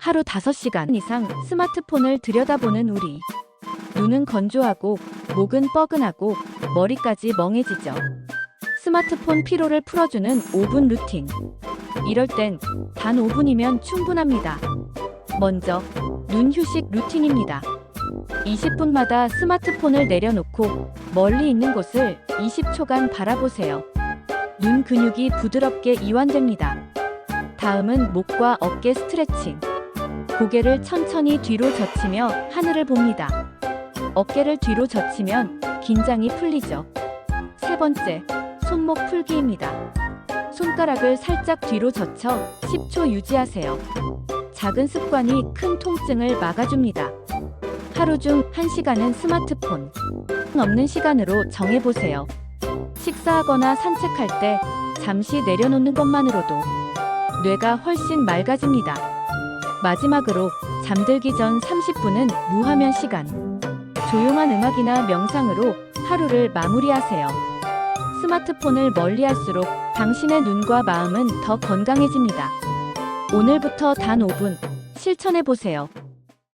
하루 5시간 이상 스마트폰을 들여다보는 우리. 눈은 건조하고, 목은 뻐근하고, 머리까지 멍해지죠. 스마트폰 피로를 풀어주는 5분 루틴. 이럴 땐 단 5분이면 충분합니다. 먼저, 눈 휴식 루틴입니다. 20분마다 스마트폰을 내려놓고 멀리 있는 곳을 20초간 바라보세요. 눈 근육이 부드럽게 이완됩니다. 다음은 목과 어깨 스트레칭. 고개를 천천히 뒤로 젖히며 하늘을 봅니다. 어깨를 뒤로 젖히면 긴장이 풀리죠. 세 번째, 손목 풀기입니다. 손가락을 살짝 뒤로 젖혀 10초 유지하세요. 작은 습관이 큰 통증을 막아줍니다. 하루 중 1시간은 스마트폰 없는 시간으로 정해보세요. 식사하거나 산책할 때 잠시 내려놓는 것만으로도 뇌가 훨씬 맑아집니다. 마지막으로 잠들기 전 30분은 무화면 시간. 조용한 음악이나 명상으로 하루를 마무리하세요. 스마트폰을 멀리 할수록 당신의 눈과 마음은 더 건강해집니다. 오늘부터 단 5분 실천해 보세요.